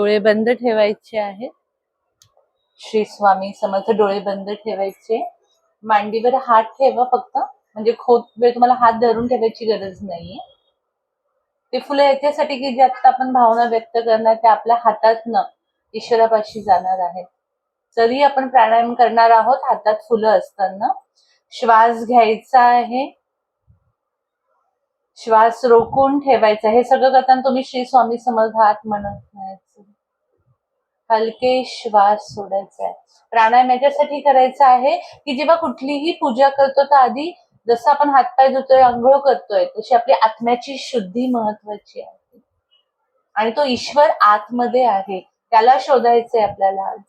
डोळे बंद ठेवायचे आहेत. श्री स्वामी समर्थ डोळे बंद ठेवायचे. मांडीवर हात ठेवा फक्त. म्हणजे खोत वेळ तुम्हाला हात धरून ठेवायची गरज नाहीये. ते फुलं याच्यासाठी की जे आता आपण भावना व्यक्त करणार त्या आपल्या हातातनं ईश्वरापाशी जाणार आहेत. तरी आपण प्राणायाम करणार आहोत हातात फुलं असताना. श्वास घ्यायचा आहे. श्वास रोखून ठेवायचा हे सगळं करताना तुम्ही श्री स्वामी समर्थ हात म्हणत नाही. हलके श्वास सोडायचा आहे. प्राणायाम याच्यासाठी करायचा आहे की जेव्हा कुठलीही पूजा करतो तर आधी जसं आपण हातपाय धुतोय आंघोळ करतोय तशी आपली आत्म्याची शुद्धी महत्वाची आहे. आणि तो ईश्वर आतमध्ये आहे त्याला शोधायचंय आपल्याला आज.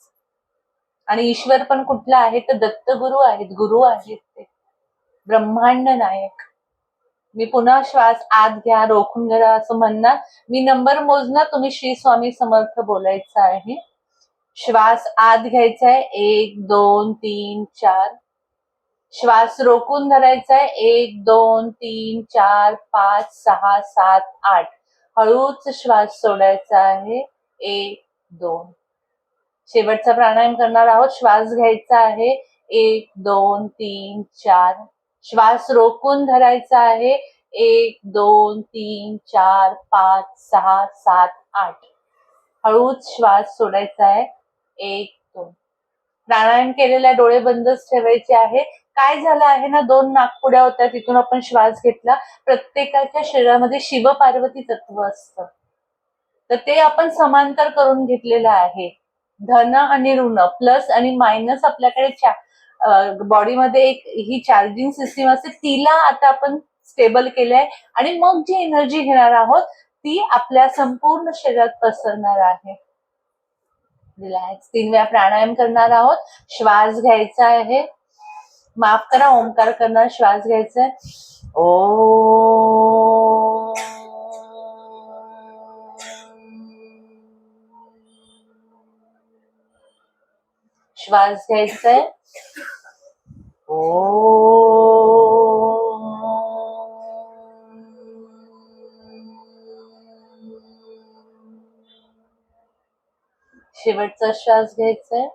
आणि ईश्वर पण कुठला आहे तर दत्तगुरु आहेत गुरु आहेत ते. ब्रह्मांड नायक. मी पुन्हा श्वास आत घ्या रोखून घ्या असं म्हणणार. मी नंबर मोजणार तुम्ही श्री स्वामी समर्थ बोलायचं आहे. श्वास आत घ्यायचा आहे एक दोन तीन चार. श्वास रोखून धरायचा आहे एक दोन तीन चार पाच सहा सात आठ. हळूच श्वास सोडायचा आहे. एक दोन. शेवटचा प्राणायाम करणार आहोत. श्वास घ्यायचा आहे. एक दोन तीन चार. श्वास रोखून धरायचा आहे. एक दोन तीन चार पाच सहा सात आठ. हळूच श्वास सोडायचा आहे. एक दोन. प्राणायाम केलेला डोळे बंदच ठेवायचे आहे. काय झालं आहे ना दोन नागपुड्या होत्या तिथून आपण श्वास घेतला. प्रत्येकाच्या शरीरामध्ये शिव पार्वती तत्व असतं. तर ते आपण समांतर करून घेतलेलं आहे. धन आणि ऋण प्लस आणि मायनस आपल्याकडे बॉडीमध्ये एक ही चार्जिंग सिस्टीम असते तिला आता आपण स्टेबल केलंय. आणि मग जी एनर्जी घेणार आहोत ती आपल्या संपूर्ण शरीरात पसरणार आहे. रिलॅक्स तीन वेळा प्राणायाम करणार आहोत. श्वास घ्यायचा आहे. माफ करा ओंकार करणार श्वास घ्यायचा आहे. ओ श्वास घ्यायचा आहे. शेवटचा श्वास घ्यायचा आहे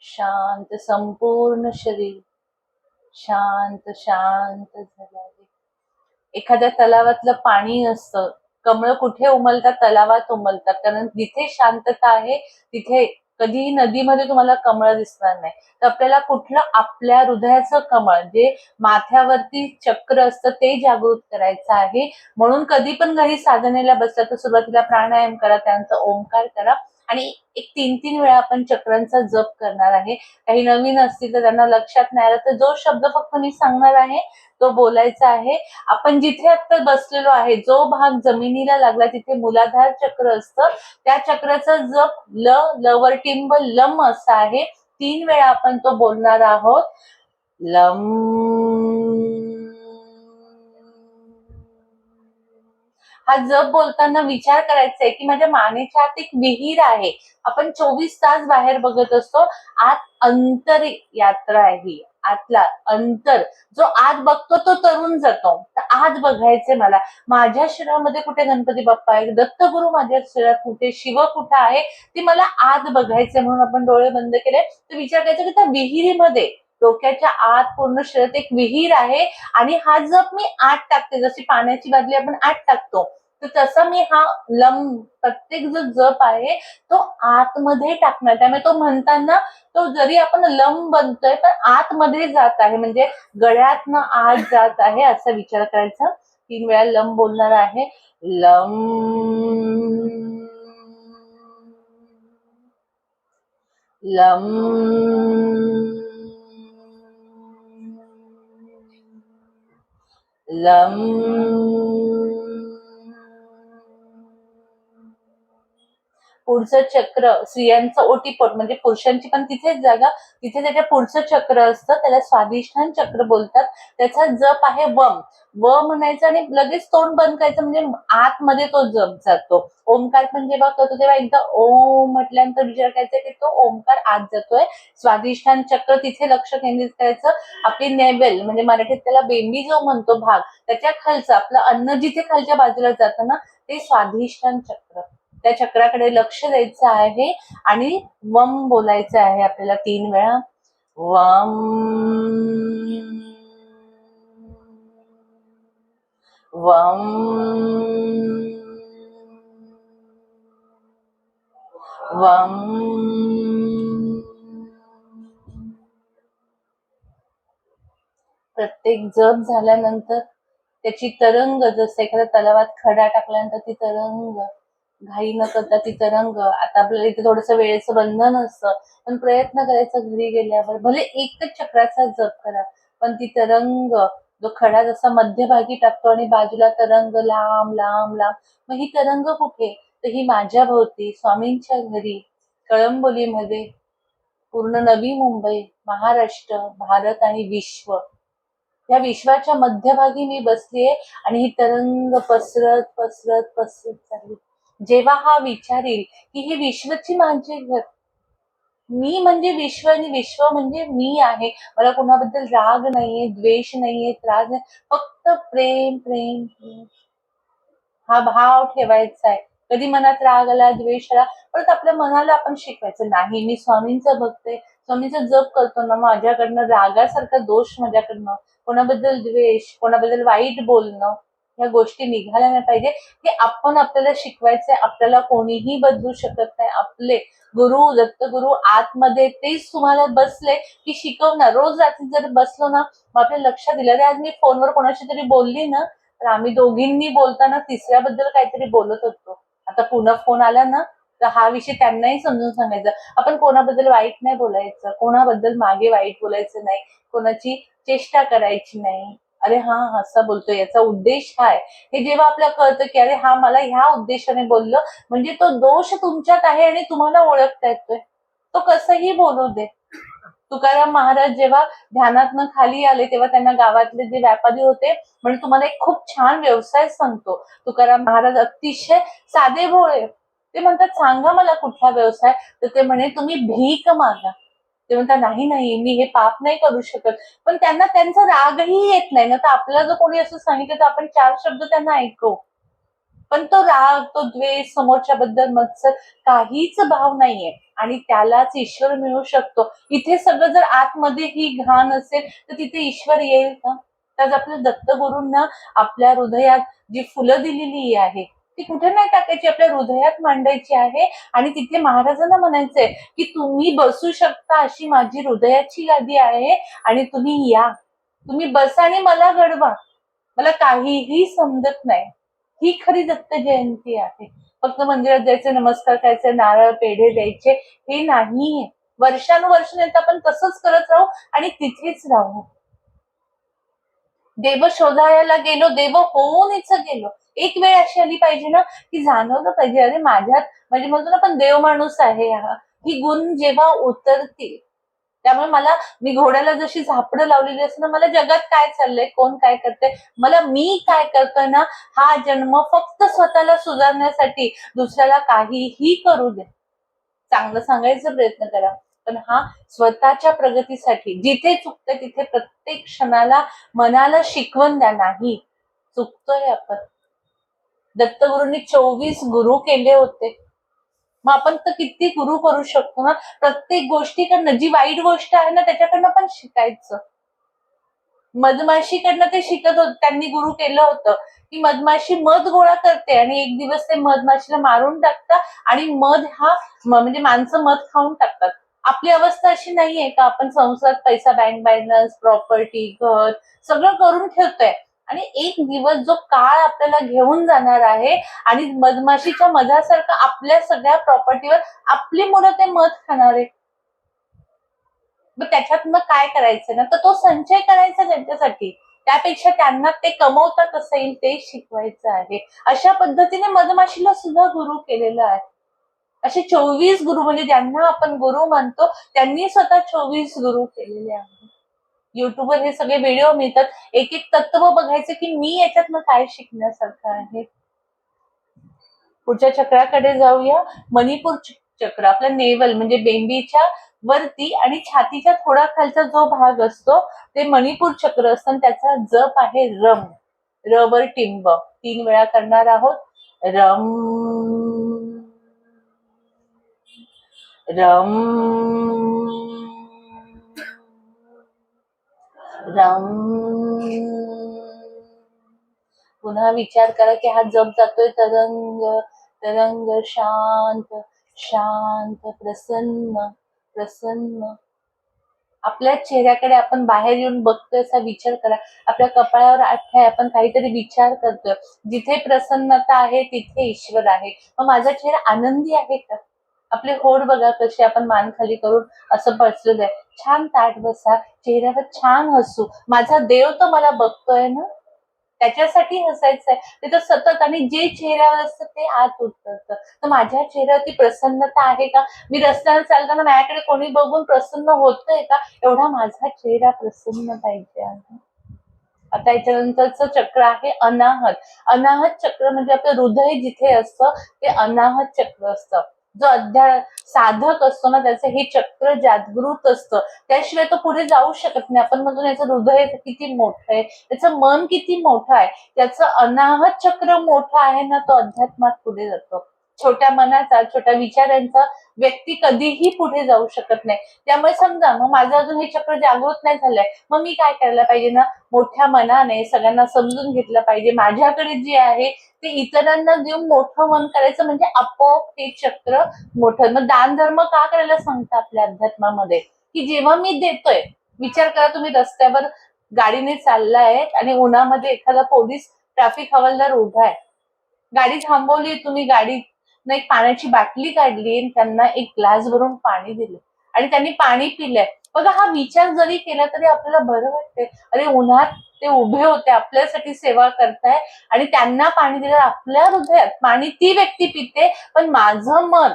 शांत संपूर्ण शरीर. शांत शांत झालं एखाद्या तलावातलं पाणी असतं. कमळ कुठे उमलतात? तलावात उमलतात. कारण जिथे शांतता आहे तिथे कधीही नदीमध्ये तुम्हाला कमळ दिसणार नाही. तर आपल्याला कुठलं आपल्या हृदयाचं कमळ जे माथ्यावरती चक्र असतं ते जागृत करायचं आहे. म्हणून कधी पण घरी साधनेला बसला तर सुरुवातीला प्राणायाम करा त्यांचा ओंकार करा. आणि एक तीन तीन वेळा आपण चक्रांचा जप करणार आहे. काही नवीन असतील तर त्यांना लक्षात नाही आलं तर जो शब्द फक्त मी सांगणार आहे तो बोलायचा आहे. आपण जिथे आता बसलेलो आहे जो भाग जमिनीला लागला तिथे मुलाधार चक्र असतं. त्या चक्राचा जप ल लवर टिंब लम असं आहे. तीन वेळा आपण तो बोलणार आहोत. लम. हा जप बोलताना विचार करायचा आहे की माझ्या मानेच्या आत एक विहीर आहे. आपण चोवीस तास बाहेर बघत असतो आत अंतर यात्रा आहे. ही आतला अंतर जो आत बघतो तो तरुण जातो. तर आत बघायचंय मला. माझ्या शरीरामध्ये कुठे गणपती बाप्पा आहे दत्तगुरु माझ्या शरीरात कुठे? शिव कुठे आहे? ती मला आत बघायचंय म्हणून आपण डोळे बंद केले तर विचार करायचा की त्या विहिरीमध्ये डोक्याच्या आत पूर्ण शरीरात एक विहीर आहे आणि हा जप मी आत टाकते. जशी पाण्याची बादली आपण आत टाकतो. तर तसं मी हा लम प्रत्येक जो जप आहे तो आतमध्ये टाकणार. त्यामुळे तो म्हणताना तो जरी आपण लम बनतोय पण आतमध्ये जात आहे. म्हणजे गळ्यातनं आत जात आहे असा विचार करायचा. तीन वेळा लम बोलणार आहे. लम लम लम पुढचं चक्र स्त्रियांचं ओटीपोट म्हणजे पुरुषांची पण तिथेच जागा तिथे त्याच्या पुढचं चक्र असतं त्याला स्वाधिष्ठान चक्र बोलतात. त्याचा जप आहे वम. व म्हणायचं आणि लगेच तोंड बंद करायचं म्हणजे आतमध्ये तो जप जातो. ओमकार पण जेव्हा करतो तेव्हा एकदा ओम म्हटल्यानंतर विचार करायचा की तो ओमकार आत जातोय. स्वाधिष्ठान चक्र तिथे लक्ष केंद्रित करायचं. आपली नेवेल म्हणजे मराठीत त्याला बेंबी जो म्हणतो भाग त्याच्या खालचं आपलं अन्न जिथे खालच्या बाजूला जातं ना ते स्वाधिष्ठान चक्र. त्या चक्राकडे लक्ष द्यायचं आहे आणि वम बोलायचं आहे आपल्याला तीन वेळा. वम. वम. वम. प्रत्येक जप झाल्यानंतर त्याची तरंग जसं एखाद्या तलावात खडा टाकल्यानंतर ती तरंग घाई न करता ती तरंग आता आपल्याला इथे थोडस वेळेचं बंधन असतं पण प्रयत्न करायचा घरी गेल्यावर भले एकच चक्राचा जप करा पण ती तरंग जो खडा जसा मध्यभागी टाकतो आणि बाजूला तरंग लांब लांब लांब मग ही तरंग कुठे? तर ही माझ्या भोवती स्वामींच्या घरी कळंबोलीमध्ये पूर्ण नवी मुंबई महाराष्ट्र भारत आणि विश्व. या विश्वाच्या मध्यभागी मी बसलीये आणि ही तरंग पसरत पसरत पसरत चालली. जेव्हा हा विचारेल की हे विश्वची माझे घर मी म्हणजे विश्व आणि विश्व म्हणजे मी आहे. मला कोणाबद्दल राग नाहीये द्वेष नाहीये त्रास नाही. फक्त प्रेम प्रेम प्रेम. हा भाव ठेवायचा आहे. कधी मनात राग आला द्वेष आला परत आपल्या मनाला आपण शिकवायचं नाही मी स्वामींचं बघते. स्वामींचा जप करतो ना माझ्याकडनं रागासारखा दोष माझ्याकडनं. कोणाबद्दल द्वेष कोणाबद्दल वाईट बोलणं. या गोष्टी निघाल्या नाही पाहिजे. हे आपण आपल्याला शिकवायचंय आपल्याला कोणीही बदलू शकत नाही. आपले गुरु दत्तगुरु आतमध्ये तेच तुम्हाला बसले की शिकवणार. रोज रात्री जर बसलो ना मग आपल्या लक्षात दिलं अरे आज मी फोनवर कोणाशी तरी बोलली ना तर आम्ही दोघींनी बोलताना तिसऱ्याबद्दल काहीतरी बोलत होतो. आता पुन्हा फोन आला ना तर हा विषय त्यांनाही समजून सांगायचा. आपण कोणाबद्दल वाईट नाही बोलायचं. कोणाबद्दल मागे वाईट बोलायचं नाही. कोणाची चेष्टा करायची नाही. अरे हा असं बोलतोय याचा उद्देश काय हे जेव्हा आपल्याला कळतं की अरे हा मला ह्या उद्देशाने बोललं म्हणजे तो दोष तुमच्यात आहे आणि तुम्हाला ओळखता येतोय. तो कसंही बोलू दे. तुकाराम महाराज जेव्हा ध्यानातनं खाली आले तेव्हा त्यांना गावातले जे व्यापारी होते म्हणजे तुम्हाला एक खूप छान व्यवसाय सांगतो. तुकाराम महाराज अतिशय साधे भोळे. ते म्हणतात सांगा मला कुठला व्यवसाय? तर ते म्हणे तुम्ही भीक मागा. ते म्हणतात नाही नाही मी हे पाप नाही करू शकत. पण त्यांना त्यांचा रागही येत नाही. ना तर आपल्याला जर कोणी असं सांगितलं तर आपण चार शब्द त्यांना ऐकू. पण तो राग तो द्वेष समोरच्या बद्दल मत्सर काहीच भाव नाहीये. आणि त्यालाच ईश्वर मिळू शकतो. इथे सगळं जर आतमध्ये ही घाण असेल तर तिथे ईश्वर येईल का? तर आपल्या दत्तगुरूंना आपल्या हृदयात जी फुलं दिलेली आहे ती कुठे नाही टाकायची आपल्या हृदयात मांडायची आहे. आणि तिथे महाराजांना म्हणायचंय की तुम्ही बसू शकता अशी माझी हृदयाची यादी आहे आणि तुम्ही या. तुम्ही बसा आणि मला घडवा. मला काहीही समजत नाही. ही खरी दत्त जयंती आहे. फक्त मंदिरात जायचे नमस्कार करायचे नारळ पेढे द्यायचे हे नाहीये. वर्षानुवर्ष आपण तसंच करत राहू आणि तिथेच राहू. देव शोधायला गेलो देव होऊन इथं गेलो. एक वेळ अशी आली पाहिजे ना की जाणवलं पाहिजे अरे माझ्यात म्हणजे म्हणतो ना पण देव माणूस आहे हा ही गुण जेव्हा उतरतील त्यामुळे मला मी घोड्याला जशी झापडं लावलेली असते ना मला जगात काय चाललंय कोण काय करते मला मी काय करतोय ना हा जन्म फक्त स्वतःला सुधारण्यासाठी दुसऱ्याला काहीही करू दे. चांगलं सांगायचा प्रयत्न करा पण हा स्वतःच्या प्रगतीसाठी जिथे चुकतंय तिथे प्रत्येक क्षणाला मनाला शिकवण द्या नाही चुकतोय आपण. दत्तगुरूंनी चोवीस गुरु केले होते. मग आपण तर किती गुरु करू शकतो ना? प्रत्येक गोष्टीकडनं जी वाईट गोष्ट आहे ना त्याच्याकडनं पण शिकायचं. मधमाशीकडनं ते शिकत होत त्यांनी गुरु केलं होतं. की मधमाशी मध गोळा करते आणि एक दिवस ते मधमाशीला मारून टाकतात आणि मध हा म्हणजे माणसं मध खाऊन टाकतात. आपली अवस्था अशी नाहीये का? आपण संसारात पैसा बँक बॅलन्स प्रॉपर्टी घर सगळं करून ठेवतोय. आणि एक दिवस जो काळ आपल्याला घेऊन जाणार आहे आणि मधमाशीच्या मधासारखं आपल्या सगळ्या प्रॉपर्टीवर आपली मुलं ते मध खाणार आहे मग त्याच्यात मग काय करायचं ना? तर तो संचय करायचा त्यांच्यासाठी. त्यापेक्षा त्यांना ते कमवता कसं येईल ते शिकवायचं आहे. अशा पद्धतीने मधमाशीला सुद्धा गुरु केलेलं आहे. असे चोवीस गुरु म्हणजे ज्यांना आपण गुरु मानतो त्यांनी स्वतः चोवीस गुरु केलेले आहेत. युट्यूबवर हे सगळे व्हिडिओ मिळतात. एक एक तत्व बघायचं की मी याच्यातनं काय शिकण्यासारखं आहे? पुढच्या चक्राकडे जाऊया. मणिपूर चक्र आपलं नेवल म्हणजे बेंबीच्या वरती आणि छातीच्या थोडा खालचा जो भाग असतो ते मणिपूर चक्र असतं आणि त्याचा जप आहे रम. रवर टिंब. तीन वेळा करणार आहोत. रम. रम. राम. पुन्हा विचार करा की हा जप जातोय तरंग तरंग शांत शांत प्रसन्न प्रसन्न. आपल्या चेहऱ्याकडे आपण बाहेर येऊन बघतोय असा विचार करा. आपल्या कपाळावर आठ आहे आपण काहीतरी विचार करतोय. जिथे प्रसन्नता आहे तिथे ईश्वर आहे. मग माझा चेहरा आनंदी आहे का? आपले होड बघा कशी आपण मान खाली करून असं बसलेलं आहे. छान ताट बसा चेहऱ्यावर छान हसू. माझा देव तर मला बघतोय ना. त्याच्यासाठी हसायचं आहे ते तर सतत आणि जे चेहऱ्यावर असतं ते आत उतरतं. तर माझ्या चेहऱ्यावरती प्रसन्नता आहे का? मी रस्त्यावर चालताना माझ्याकडे कोणी बघून प्रसन्न होतंय का? एवढा माझा चेहरा प्रसन्न पाहिजे आहे. आता याच्यानंतरच चक्र आहे अनाहत. अनाहत चक्र म्हणजे आपलं हृदय जिथे असतं ते अनाहत चक्र असतं. जो अध्या साधक असतो ना त्याचं हे चक्र जागृत असतं. त्याशिवाय तो पुढे जाऊ शकत नाही. आपण म्हणतो याचं हृदय किती मोठं आहे त्याचं मन किती मोठं आहे त्याचं अनाहत चक्र मोठं आहे ना तो अध्यात्मात पुढे जातो. छोट्या मनाचा छोट्या विचारांचा व्यक्ती कधीही पुढे जाऊ शकत नाही. त्यामुळे समजा मग माझं अजून हे चक्र जागृत नाही झालंय मग मी काय करायला पाहिजे ना? मोठ्या मनाने सगळ्यांना समजून घेतलं पाहिजे. माझ्याकडे जे आहे ते इतरांना देऊन मोठं मन करायचं म्हणजे आपोआप ते चक्र मोठं. मग दान धर्म का करायला सांगतं आपल्या अध्यात्मामध्ये? की जेव्हा मी देतोय विचार करा तुम्ही रस्त्यावर गाडीने चाललाय आणि उन्हामध्ये एखादा पोलीस ट्रॅफिक हवालदार उभा आहे. गाडी थांबवली तुम्ही गाडी एक पाण्याची बाटली काढली आणि त्यांना एक ग्लास भरून पाणी दिलं. आणि त्यांनी पाणी पिलंय. बघा हा विचार जरी केला तरी आपल्याला बरं वाटतंय. अरे उन्हात ते उभे होते आपल्यासाठी सेवा करताय आणि त्यांना पाणी दिलं आपल्या हृदयात पाणी ती व्यक्ती पिते. पण माझं मन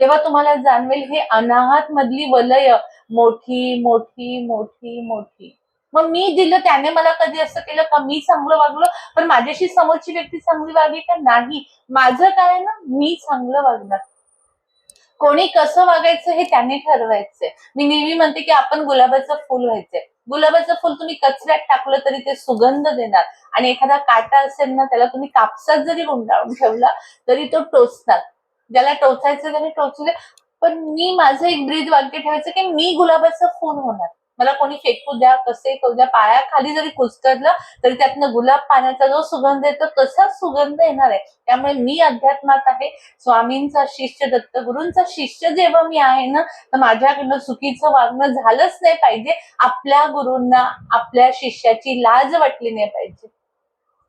तेव्हा तुम्हाला जाणवेल हे अनाहत मधली वलय. मोठी मोठी मोठी मोठी. मग मी दिलं त्याने मला कधी असं केलं का मी चांगलं वागलो? पण माझ्याशी समोरची व्यक्ती चांगली वागली का नाही? माझं काय ना मी चांगलं वागणार. कोणी कसं वागायचं हे त्याने ठरवायचंय. मी नेहमी म्हणते की आपण गुलाबाचं फुल व्हायचंय. गुलाबाचं फुल तुम्ही कचऱ्यात टाकलं तरी ते सुगंध देणार. आणि एखादा काटा असेल ना त्याला तुम्ही कापसात जरी गुंडाळून ठेवला तरी तो टोचणार. ज्याला टोचायचं त्याने टोचू दे. पण मी माझं एक ब्रीद वाक्य ठेवायचं की मी गुलाबाचं फुल होणार. मला कोणी फेकू द्या कसे करू द्या पायाखाली जरी कुचकरलं तरी त्यातनं गुलाब पाण्याचा जो सुगंध येतो तसाच सुगंध येणार आहे. त्यामुळे मी अध्यात्मात आहे. स्वामींचा शिष्य दत्तगुरूंचा शिष्य जेव्हा मी आहे ना तर माझ्याकडनं चुकीचं वागणं झालंच नाही पाहिजे. आपल्या गुरूंना आपल्या शिष्याची लाज वाटली नाही पाहिजे.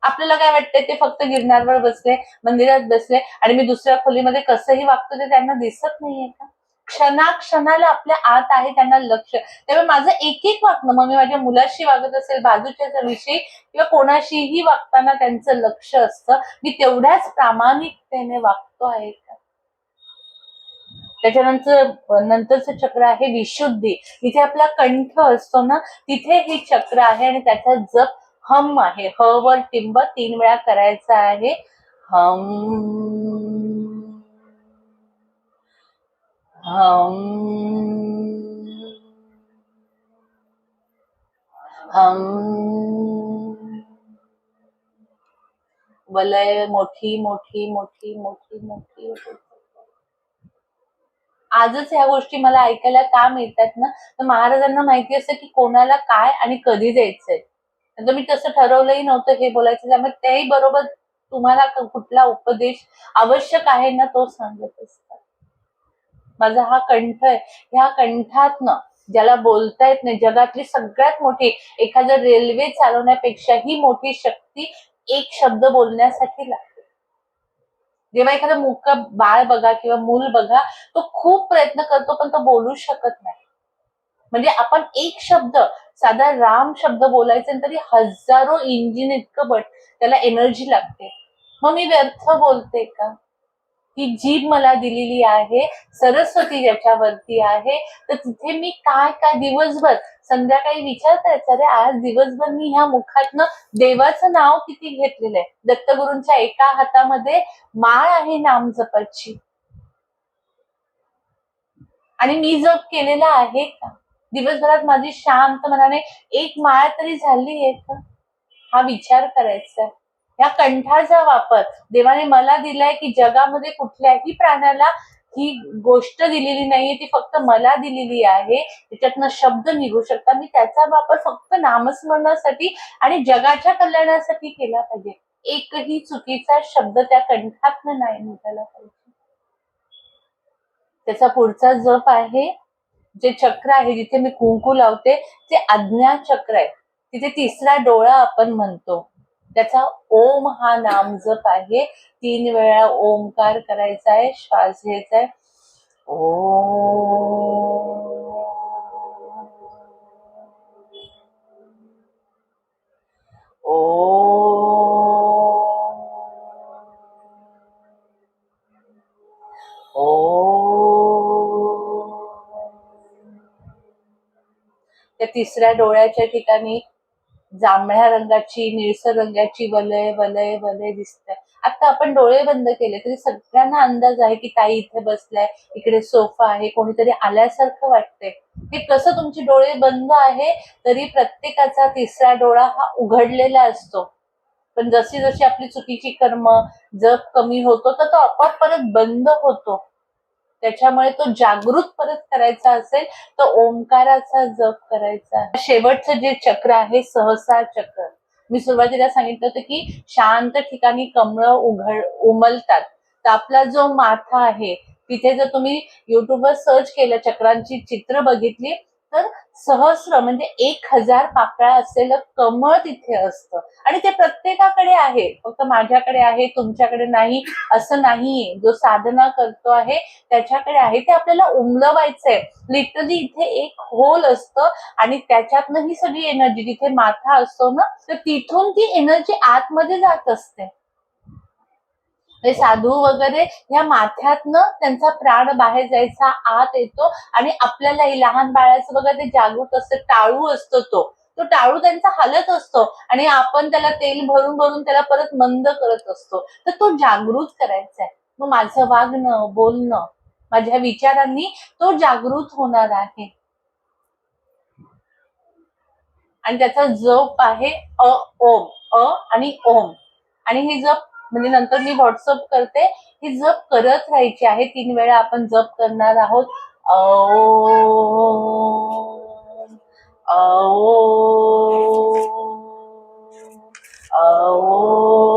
आपल्याला काय वाटतंय? ते फक्त गिरणारवर बसले मंदिरात बसले आणि मी दुसऱ्या खोलीमध्ये कसंही वागतो ते त्यांना दिसत नाहीये का? क्षणाक्षणाला आपल्या आत आहे त्यांना लक्ष. त्यामुळे माझं एक एक वागणं मग मी माझ्या मुलाशी वागत असेल बाजूच्या विषयी किंवा कोणाशीही वागताना त्यांचं लक्ष असतं. मी तेवढ्याच प्रामाणिकतेने वागतो आहे. का त्याच्यानंतर नंतरचं चक्र आहे विशुद्धी. इथे आपला कंठ असतो ना तिथे हे चक्र आहे आणि त्याचा जप हम आहे. ह वर टिंब तीन वेळा करायचा आहे. हम. वलय मोठी मोठी मोठी मोठी मोठी आजच ह्या गोष्टी मला ऐकायला का मिळतात ना? तर महाराजांना माहिती असतं की कोणाला काय आणि कधी द्यायचंय. तर मी तसं ठरवलंही नव्हतं हे बोलायचं. त्यामुळे तेही बरोबर तुम्हाला कुठला उपदेश आवश्यक आहे ना तो सांगत असतात. माझा हा कंठ आहे ह्या कंठातनं ज्याला बोलता येत नाही जगातली सगळ्यात मोठी एखादं रेल्वे चालवण्यापेक्षा ही मोठी शक्ती एक शब्द बोलण्यासाठी लागते. जेव्हा एखादं मुक बाळ बघा किंवा मूल बघा तो खूप प्रयत्न करतो पण तो बोलू शकत नाही. म्हणजे आपण एक शब्द साधा राम शब्द बोलायचा तरी हजारो इंजिन इतकं बट त्याला एनर्जी लागते. मग मी व्यर्थ बोलते का? ही जीभ मला दिलेली आहे सरस्वती ज्याच्यावरती आहे. तर तिथे मी काय काय दिवसभर संध्याकाळी विचारतायच अरे आज दिवसभर मी ह्या मुखातनं देवाचं नाव किती घेतलेलं आहे? दत्तगुरूंच्या एका हातामध्ये माळ आहे नाम जपाची आणि मी जप केलेला आहे का? दिवसभरात माझी शांत मनाने एक माळ तरी झाली आहे का? हा विचार करायचा आहे. या कंठाचा वापर. देवाने मला दिलाय की जगामध्ये कुठल्याही प्राण्याला ही गोष्ट दिलेली नाहीये ती फक्त मला दिलेली आहे. त्याच्यातनं शब्द निघू शकतात. मी त्याचा वापर फक्त नामस्मरणासाठी आणि जगाच्या कल्याणासाठी केला पाहिजे. एकही चुकीचा शब्द त्या कंठात नाही निघाला पाहिजे. त्याचा पुढचा जप आहे जे चक्र आहे जिथे मी कुंकू लावते ते आज्ञा चक्र आहे. तिथे तिसरा डोळा आपण म्हणतो. त्याचा ओम हा नाम जप आहे. तीन वेळा ओमकार करायचा आहे श्वास घ्यायचा आहे ओ. त्या तिसऱ्या डोळ्याच्या ठिकाणी जांभळ्या रंगाची निळसर रंगाची वलय वलय वलय दिसत आता आपण डोळे बंद केले तरी सगळ्यांना अंदाज आहे की ताई इथे बसलाय इकडे सोफा आहे कोणीतरी आल्यासारखं वाटतंय. हे कसं तुमचे डोळे बंद आहे तरी प्रत्येकाचा तिसरा डोळा हा उघडलेला असतो. पण जशी जशी आपली चुकीची कर्म जप कमी होतो तर तो आपोआप परत बंद होतो. त्याच्यामुळे तो जागृत परत करायचा असेल तर ओंकाराचा जप करायचा शेवटचं जे चक्र आहे सहसा चक्र. मी सुरुवातीला सांगितलं होतं की शांत ठिकाणी कमळ उघड उमलतात. तर आपला जो माथा आहे तिथे जर तुम्ही युट्यूबवर सर्च केलं चक्रांची चित्र बघितली तर सहस्र म्हणजे एक हजार पाकळ्या असलेलं कमळ तिथे असतं. आणि ते प्रत्येकाकडे आहे. फक्त माझ्याकडे आहे तुमच्याकडे नाही असं नाहीये. जो साधना करतो आहे त्याच्याकडे आहे. ते आपल्याला उमलवायचंय. लिटरली इथे एक होल असतं आणि त्याच्यातनं ही सगळी एनर्जी जिथे माथा असतो ना तर तिथून ती एनर्जी आतमध्ये जात असते. म्हणजे साधू वगैरे या माथ्यातनं त्यांचा प्राण बाहेर जायचा आत येतो आणि आपल्यालाही लहान बाळाचं बघा ते जागृत असतं टाळू असतो तो. तो टाळू त्यांचा हालत असतो आणि आपण त्याला तेल भरून भरून त्याला परत मंद करत असतो. तर तो जागृत करायचा आहे मग माझं वागणं बोलणं माझ्या विचारांनी तो जागृत होणार आहे. आणि त्याचा जप आहे अ ओम. अ आणि ओम. आणि हे जप म्हणजे नंतर मी व्हॉट्सअप करते की जप करत राहायची आहे. तीन वेळा आपण जप करणार आहोत. ओ ओ